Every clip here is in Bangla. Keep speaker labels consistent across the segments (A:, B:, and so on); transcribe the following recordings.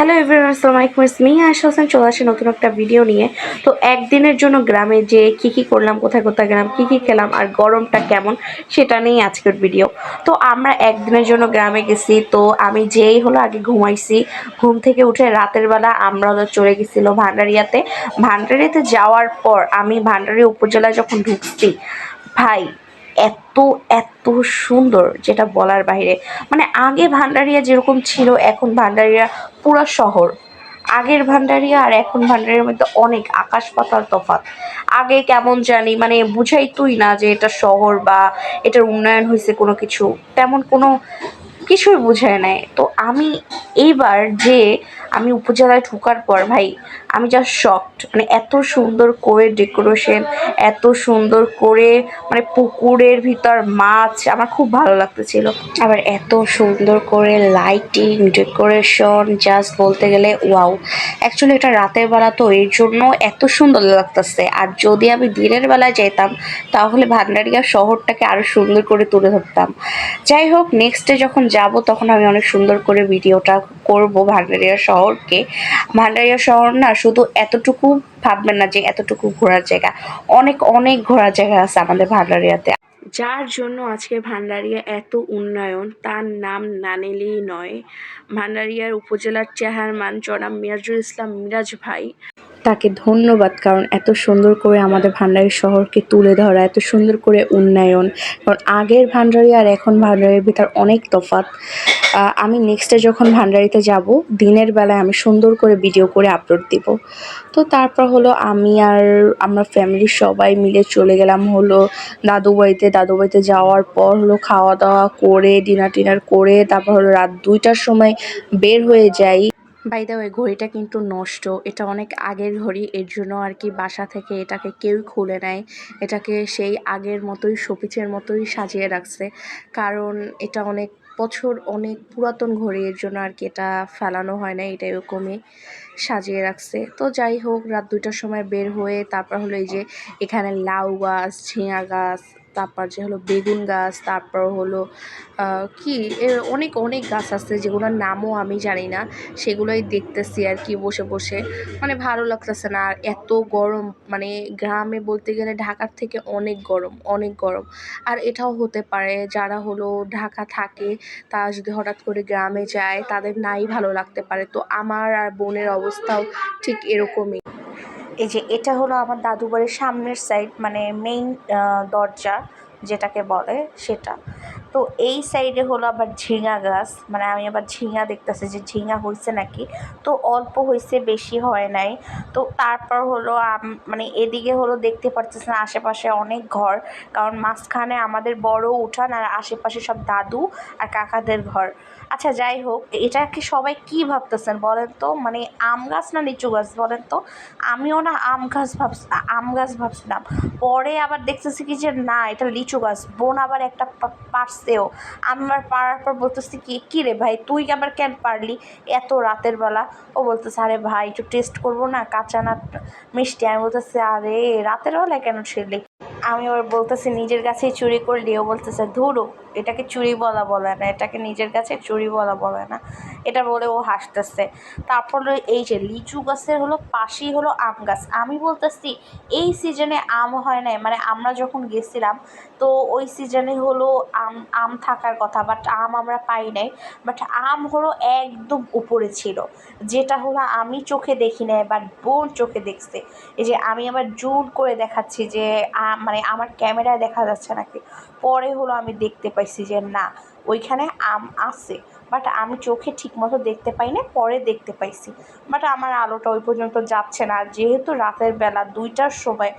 A: হ্যালো এভরিওয়ান আসসালামু আলাইকুম ইটস মি আয়শা হোসেন চলে আসে নতুন একটা ভিডিও নিয়ে। তো একদিনের জন্য গ্রামে যে কি কি করলাম, কোথায় কোথায় গেলাম, কি কি খেলাম, আর গরমটা কেমন, সেটা নিয়েই আজকের ভিডিও তো আমরা একদিনের জন্য গ্রামে গেছি, তো আমি যেই হলো আগে ঘুমাইছি, ঘুম থেকে উঠে রাতের বেলা আমরা হলো চলে গেছিল ভান্ডারিয়াতে। ভান্ডারিয়াতে যাওয়ার পর আমি ভান্ডারিয়া উপজেলায় যখন ঢুকছি, ভাই এত এত সুন্দর যেটা বলার বাইরে। মানে আগে ভান্ডারিয়া যেরকম ছিল, এখন ভান্ডারিয়া পুরো শহর। আগের ভান্ডারিয়া আর এখন ভান্ডারিয়ার মধ্যে অনেক আকাশ পাতাল তফাত আগে কেমন জানি মানে বুঝাই তুই না যে এটা শহর বা এটার উন্নয়ন হয়েছে কোনো কিছু। তেমন কোনো কিছুই বুঝায় নাই তো আমি এইবার যে আমি উপজেলায় ঢোকার পর, ভাই, আমি যা শকড মানে এত সুন্দর করে ডেকোরেশন এত সুন্দর করে মানে পুকুরের ভিতর মাছ, আমার খুব ভালো লাগতেছিল। আবার এত সুন্দর করে লাইটিং ডেকোরেশন জাস্ট বলতে গেলে ওয়াও অ্যাকচুয়ালি এটা রাতের বেলা তো এর জন্য এত সুন্দর লাগতেছে। আর যদি আমি দিনের বেলায় যেতাম তাহলে ভান্ডারিয়া শহরটাকে আরও সুন্দর করে তুলে ধরতাম। যাই হোক নেক্সট যখন যাব, তখন আমি অনেক সুন্দর করে ভিডিওটা করব ভান্ডারিয়া শহরকে। ভান্ডারিয়া শহর না শুধু এতটুকু ভাববেন না যে এতটুকু ঘোরার জায়গা, অনেক অনেক ঘোরার জায়গা আছে আমাদের ভান্ডারিয়াতে। যার জন্য আজকে ভান্ডারিয়া এত উন্নয়ন, তার নাম না নিলেই নয়। ভান্ডারিয়ার উপজেলার চেয়ারম্যান জনাব মিরাজুল ইসলাম মিরাজ ভাই। তাকে ধন্যবাদ কারণ এত সুন্দর করে আমাদের ভান্ডারি শহরকে তুলে ধরা এত সুন্দর করে উন্নয়ন। কারণ আগের ভান্ডারি আর এখন ভান্ডারির ভিতর অনেক আহ, আমি নেক্সটে যখন ভান্ডারিতে যাব দিনের বেলায় আমি সুন্দর করে ভিডিও করে আপলোড দিব। তো তারপর হলো আমি আর আমরা ফ্যামিলির সবাই মিলে চলে গেলাম হলো দাদু বাড়িতে দাদু বাড়িতে যাওয়ার পর হলো খাওয়া দাওয়া করে ডিনার টিনার করে তারপর হলো রাত দুইটার সময় বের হয়ে যাই। বাই ওয়ে ঘড়িটা কিন্তু নষ্ট। এটা অনেক আগের ঘড়ি, এর জন্য আর কি বাসা থেকে এটাকে কেউই খুলে নেয় এটাকে সেই আগের মতোই, শোপিসের মতোই সাজিয়ে রাখছে। কারণ এটা অনেক বছর, অনেক পুরাতন ঘড়ি, এর জন্য আর কি এটা ফেলানো হয় না এটা এরকমই সাজিয়ে রাখছে। তো যাই হোক, রাত দুইটার সময় বের হয়ে তারপর হলো এই যে এখানে লাউ গাছ, ঝিঙা গাছ তারপর যে হলো বেগুন গাছ, তারপর হলো কি এ অনেক অনেক গাছ আছে যেগুলোর নামও আমি জানি না। সেগুলোই দেখতেছি আর কি বসে বসে। মানে ভালো লাগতেছে না। আর এত গরম মানে গ্রামে বলতে গেলে ঢাকার থেকে অনেক গরম অনেক গরম। আর এটাও হতে পারে যারা হলো ঢাকা থাকে, তারা যদি হঠাৎ করে গ্রামে যায়, তাদের নাই ভালো লাগতে পারে। তো আমার আর বোনের অবস্থাও ঠিক এরকমই। এই যে এটা হলো আমার দাদু বাড়ির সামনের সাইড মানে মেইন দরজা যেটাকে বলে সেটা। তো এই সাইডে হলো আবার ঝিঙা গাছ। মানে আমি আবার ঝিঙা দেখতেছি যে ঝিঙা হয়েছে নাকি? তো অল্প হয়েছে বেশি হয় নাই। তো তারপর হলো মানে এদিকে হলো দেখতে পারতেছেন আশেপাশে অনেক ঘর। কারণ মাঝখানে আমাদের বড় উঠান আর আশেপাশে সব দাদু আর কাকাদের ঘর। আচ্ছা যাই হোক, এটা কি সবাই কি ভাবতেছেন বলেন তো? মানে আম গাছ না লিচু গাছ বলেন তো? আমিও না আম গাছ ভাবছ, আম গাছ ভাবছিলাম। পরে আবার দেখতেছি কি যে না, এটা লিচু গাছ। বোন আবার একটা পা- পারছেও আমার পাড়ার পর বলতেছি কি, কী রে ভাই, তুই আবার কেন পারলি এত রাতের বেলা? ও বলতেছে, আরে ভাই, একটু টেস্ট করব না, কাঁচা না মিষ্টি। আমি বলতেছি, আরে, রাতের বেলায় কেন ছিলি? আমি আবার বলতেছি, নিজের কাছেই চুরি করলি। ও বলতেছে, ধুরো। এটাকে চুরি বলা বলে না, এটাকে নিজের কাছে চুরি বলা বলে না। এটা বলে ও হাসতেছে। তারপর এই যে লিচু গাছের হলো পাশেই হলো আম গাছ। আমি বলতেছি, এই সিজনে আম হয় নাই। মানে আমরা যখন গেছিলাম, তো ওই সিজনে হলো আম আম থাকার কথা বাট আম আমরা পাই নাই। বাট আম হলো একদম উপরে ছিল। যেটা হলো আমি চোখে দেখি নাই বাট বোন চোখে দেখছে। এই যে আমি আবার জুম করে দেখাচ্ছি যে মানে আমার ক্যামেরায় দেখা যাচ্ছে নাকি। পরে হলো আমি দেখতে পাইছি যে না, ওইখানে আম আছে বাট আমি চোখে ঠিকমতো দেখতে পাই না পরে দেখতে পাইছি। বাট আমার আলোটা ওই পর্যন্ত যাচ্ছে না, আর যেহেতু রাতের বেলা দুইটার সময়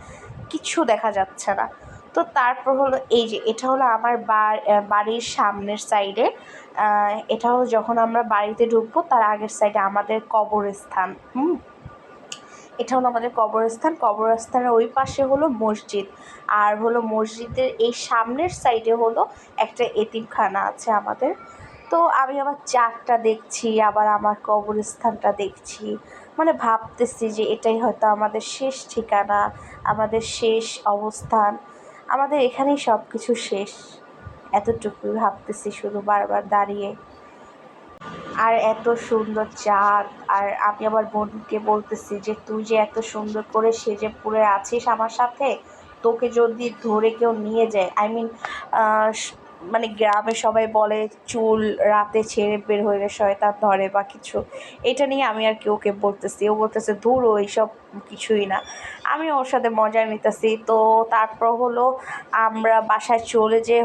A: কিছু দেখা যাচ্ছে না। তো তারপর হলো এই যে, এটা হলো আমার বাড়ির সামনের সাইডে এটা হলো যখন আমরা বাড়িতে ঢুকবো, তার আগের সাইডে আমাদের কবরস্থান, হুম? এটা হলো আমাদের কবরস্থান। কবরস্থানের ওই পাশে হলো মসজিদ। আর হলো মসজিদের এই সামনের সাইডে হলো একটা এতিমখানা আছে আমাদের। তো আমি আবার চারটা দেখছি, আবার আমার কবরস্থানটা দেখছি। মানে ভাবতেছি যে এটাই হয়তো আমাদের শেষ ঠিকানা, আমাদের শেষ অবস্থান, আমাদের এখানেই সব কিছু শেষ। এতটুকুই ভাবতেছি শুধু বারবার দাঁড়িয়ে। আর এত সুন্দর চাঁদ, আর আমি আমার বোনকে বলতেছি যে, তুই যে এত সুন্দর করে সেজে পুরে আছিস আমার সাথে, তোকে যদি ধরে কেউ নিয়ে যায়। আই মিন মানে গ্রামে সবাই বলে, চুল রাতে ছেড়ে বের হয়ে শয়তান ধরে বা কিছু। এটা নিয়ে আমি আর কি ওকে বলতেছি। ও বলতেছে, ধুর এইসব কিছুই না। আমি ওর সাথে মজা নিতেছি। তো তারপর হলো, আমরা বাসায় চলে যেয়ে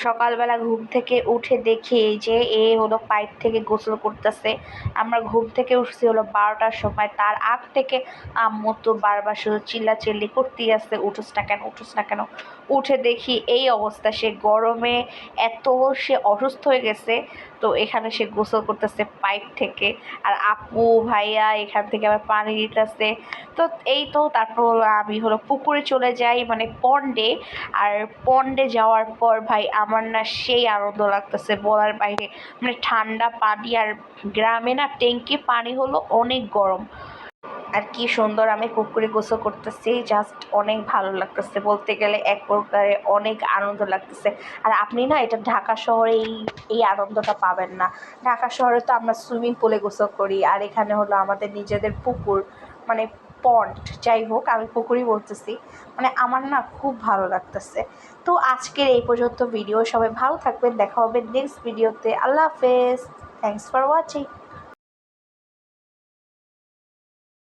A: সকালবেলা ঘুম থেকে উঠে দেখি যে এ হলো পাইপ থেকে গোসল করতেছে। আমরা ঘুম থেকে উঠছি হলো বারোটার সময়। তার আগ থেকে আম্মু তো বারবার শুধু চিল্লাচিল্লি করতেই আসছে উঠোস না কেন, উঠোস না কেন। উঠে দেখি এই অবস্থা, সে গরমে এত সে অসুস্থ হয়ে গেছে। তো এখানে সে গোসল করতেছে পাইপ থেকে। আর আপু, ভাইয়া এখান থেকে আবার পানি দিতেছে। তো এই তো তারপর আমি হলো পুকুরে চলে যাই মানে পন্ডে। আর পন্ডে যাওয়ার পর ভাই আমার না সেই আনন্দ লাগতেছে বলার বাইরে। মানে ঠান্ডা পানি আর গ্রামে না ট্যাঙ্কি পানি হলো অনেক গরম। আর কি সুন্দর আমি পুকুরে গোসল করতেছি জাস্ট অনেক ভালো লাগতেছে। বলতে গেলে এক প্রকারে অনেক আনন্দ লাগতেছে। আর আপনি না এটা ঢাকা শহরে এই এই আনন্দটা পাবেন না। ঢাকা শহরে তো আমরা সুইমিং পুলে গোসল করি, আর এখানে হলো আমাদের নিজেদের পুকুর মানে পন্ড যাই হোক, আমি পুকুরই বলতেছি। মানে আমার না খুব ভালো লাগতেছে। তো আজকের এই পর্যন্ত ভিডিও সবাই ভালো থাকবেন, দেখা হবে নেক্সট ভিডিওতে আল্লাহ হাফেজ। Thanks for watching